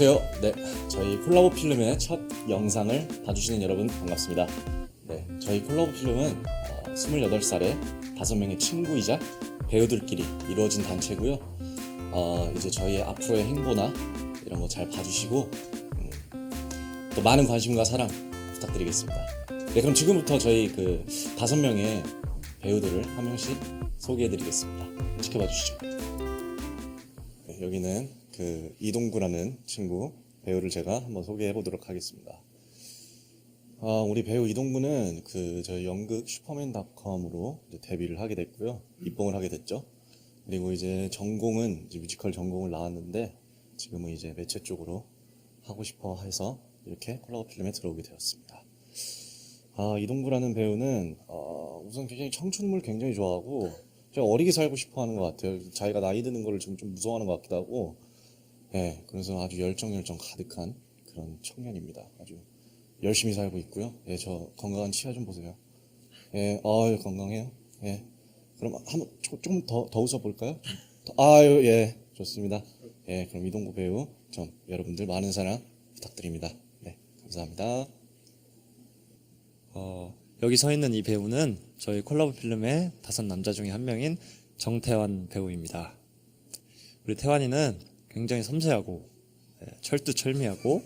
안녕하세요. 네, 저희 콜라보 필름의 첫 영상을 봐주시는 여러분 반갑습니다. 네, 저희 콜라보 필름은 어, 28살의 5명의 친구이자 배우들끼리 이루어진 단체고요. 어, 이제 저희의 앞으로의 행보나 이런 거 잘 봐주시고 음, 또 많은 관심과 사랑 부탁드리겠습니다. 네, 그럼 지금부터 저희 그 다섯 명의 배우들을 한 명씩 소개해드리겠습니다. 지켜봐 주시죠. 네, 여기는 그 이동구라는 친구 배우를 제가 한번 소개해 보도록 하겠습니다. 아, 우리 배우 이동구는 그 저희 연극 슈퍼맨닷컴으로 데뷔를 하게 됐고요. 입봉을 하게 됐죠. 그리고 이제 전공은 이제 뮤지컬 전공을 나왔는데 지금은 이제 매체 쪽으로 하고 싶어 해서 이렇게 콜라보 필름에 들어오게 되었습니다. 아, 이동구라는 배우는 어, 우선 굉장히 청춘물 굉장히 좋아하고 제가 어리게 살고 싶어 하는 것 같아요. 자기가 나이 드는 거를 좀, 좀 무서워하는 것 같기도 하고 예, 그래서 아주 열정 열정 가득한 그런 청년입니다. 아주 열심히 살고 있고요. 예, 저 건강한 치아 좀 보세요. 예, 어, 건강해요. 예. 그럼 한번 조- 조금 더, 더 웃어볼까요? 더- 아유, 예, 좋습니다. 예, 그럼 이동구 배우 좀 여러분들 많은 사랑 부탁드립니다. 네, 감사합니다. 어, 여기 서 있는 이 배우는 저희 콜라보 필름의 다섯 남자 중에 한 명인 정태환 배우입니다. 우리 태환이는 굉장히 섬세하고 예, 철두철미하고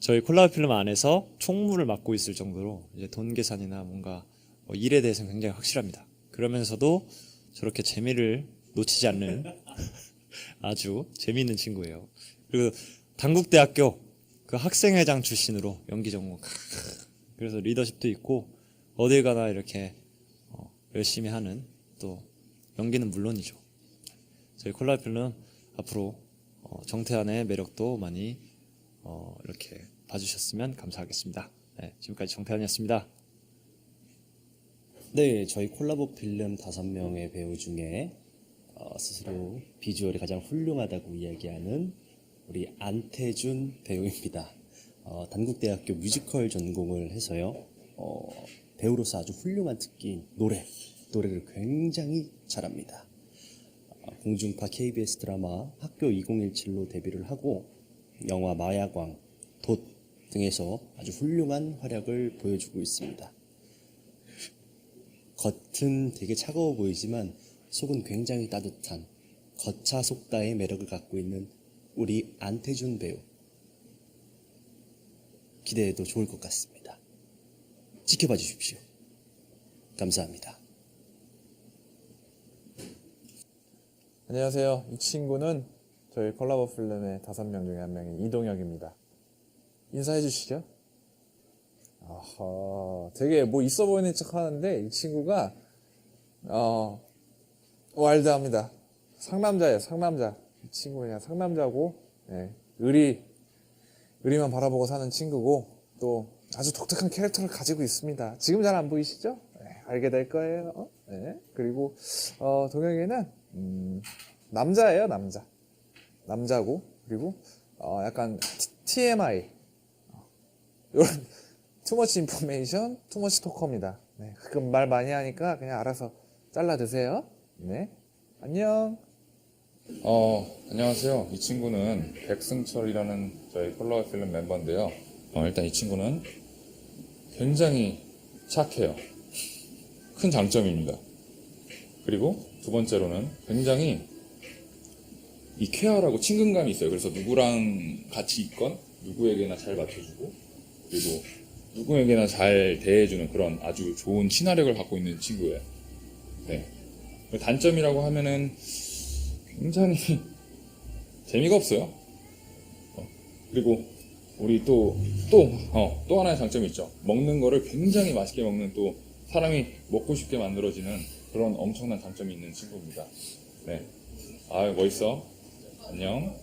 저희 콜라보 필름 안에서 총무를 맡고 있을 정도로 이제 돈 계산이나 뭔가 뭐 일에 대해서는 굉장히 확실합니다. 그러면서도 저렇게 재미를 놓치지 않는 아주 재미있는 친구예요. 그리고 단국대학교 그 학생회장 출신으로 연기 전공 그래서 리더십도 있고 어딜 가나 이렇게 어, 열심히 하는 또 연기는 물론이죠. 저희 콜라보 필름 앞으로 어, 정태환의 매력도 많이 어, 이렇게 봐주셨으면 감사하겠습니다. 네, 지금까지 정태환이었습니다. 네, 저희 콜라보 필름 다섯 명의 배우 중에 어, 스스로 비주얼이 가장 훌륭하다고 이야기하는 우리 안태준 배우입니다. 어, 단국대학교 뮤지컬 전공을 해서요. 어, 배우로서 아주 훌륭한 특기인 노래, 노래를 굉장히 잘합니다. 어, 공중파 KBS 드라마 학교 2017로 데뷔를 하고 영화 마야광, 돛 등에서 아주 훌륭한 활약을 보여주고 있습니다. 겉은 되게 차가워 보이지만 속은 굉장히 따뜻한 겉차 속다의 매력을 갖고 있는 우리 안태준 배우. 기대해도 좋을 것 같습니다. 지켜봐 주십시오. 감사합니다. 안녕하세요. 이 친구는 저희 콜라보 필름의 다섯 명 중에 한 명인 이동혁입니다. 인사해 주시죠. 아하, 되게 뭐 있어 보이는 척 하는데 이 친구가 어 와일드합니다. 상남자예요, 상남자. 이 친구 그냥 상남자고 예, 의리 의리만 바라보고 사는 친구고 또 아주 독특한 캐릭터를 가지고 있습니다. 지금 잘 안 보이시죠? 네, 알게 될 거예요. 네, 그리고 어, 동혁이는 음, 남자예요, 남자. 남자고 그리고 어, 약간 TMI 이런 투머치 인포메이션, 투머치 토커입니다. 네, 가끔 말 많이 하니까 그냥 알아서 잘라 드세요. 네, 안녕. 어, 안녕하세요. 이 친구는 백승철이라는 저희 콜라보 필름 멤버인데요. 어, 일단 이 친구는 굉장히 착해요. 큰 장점입니다. 그리고 두 번째로는 굉장히 이 쾌활하고 친근감이 있어요. 그래서 누구랑 같이 있건 누구에게나 잘 맞춰주고 그리고 누구에게나 잘 대해주는 그런 아주 좋은 친화력을 갖고 있는 친구예요. 네. 단점이라고 하면은 굉장히 재미가 없어요. 어, 그리고 우리 또, 또, 어, 또 하나의 장점이 있죠. 먹는 거를 굉장히 맛있게 먹는 또 사람이 먹고 싶게 만들어지는 그런 엄청난 장점이 있는 친구입니다. 네. 아, 멋있어. 안녕.